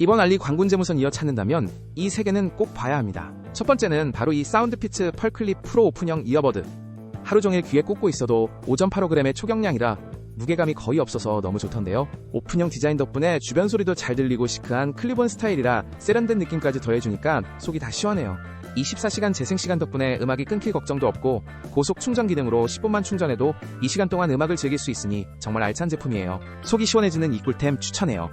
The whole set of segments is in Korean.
이번 알리 광군제 무선 이어 찾는다면 이 세 개는 꼭 봐야 합니다. 첫 번째는 바로 이 사운드피츠 펄클립 프로 오픈형 이어버드. 하루 종일 귀에 꽂고 있어도 5.85g의 초경량이라 무게감이 거의 없어서 너무 좋던데요. 오픈형 디자인 덕분에 주변 소리도 잘 들리고 시크한 클리본 스타일이라 세련된 느낌까지 더해주니까 속이 다 시원해요. 24시간 재생시간 덕분에 음악이 끊길 걱정도 없고 고속 충전 기능으로 10분만 충전해도 이 시간 동안 음악을 즐길 수 있으니 정말 알찬 제품이에요. 속이 시원해지는 이 꿀템 추천해요.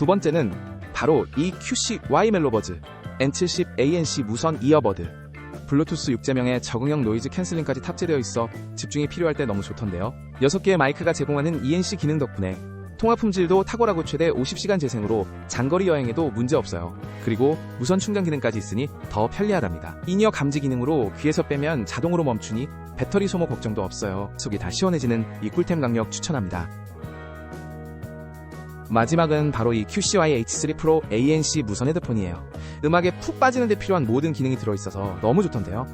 두 번째는 바로 이 QC Y 멜로버즈 N70 ANC 무선 이어버드 블루투스 6제명에 적응형 노이즈 캔슬링까지 탑재되어 있어 집중이 필요할 때 너무 좋던데요. 6개의 마이크가 제공하는 ENC 기능 덕분에 통화 품질도 탁월하고 최대 50시간 재생으로 장거리 여행에도 문제 없어요. 그리고 무선 충전 기능까지 있으니 더 편리하답니다. 인이어 감지 기능으로 귀에서 빼면 자동으로 멈추니 배터리 소모 걱정도 없어요. 속이 다 시원해지는 이 꿀템 강력 추천합니다. 마지막은 바로 이 QCY H3 Pro ANC 무선 헤드폰이에요. 음악에 푹 빠지는데 필요한 모든 기능이 들어있어서 너무 좋던데요.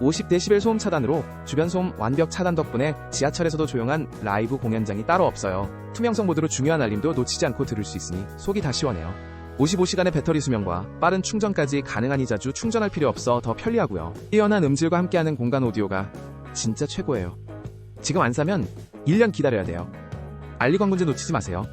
50dB 소음 차단으로 주변 소음 완벽 차단 덕분에 지하철에서도 조용한 라이브 공연장이 따로 없어요. 투명성 모드로 중요한 알림도 놓치지 않고 들을 수 있으니 속이 다 시원해요. 55시간의 배터리 수명과 빠른 충전까지 가능하니 자주 충전할 필요 없어 더 편리하고요. 뛰어난 음질과 함께하는 공간 오디오가 진짜 최고예요. 지금 안 사면 1년 기다려야 돼요. 알리 광군제 놓치지 마세요.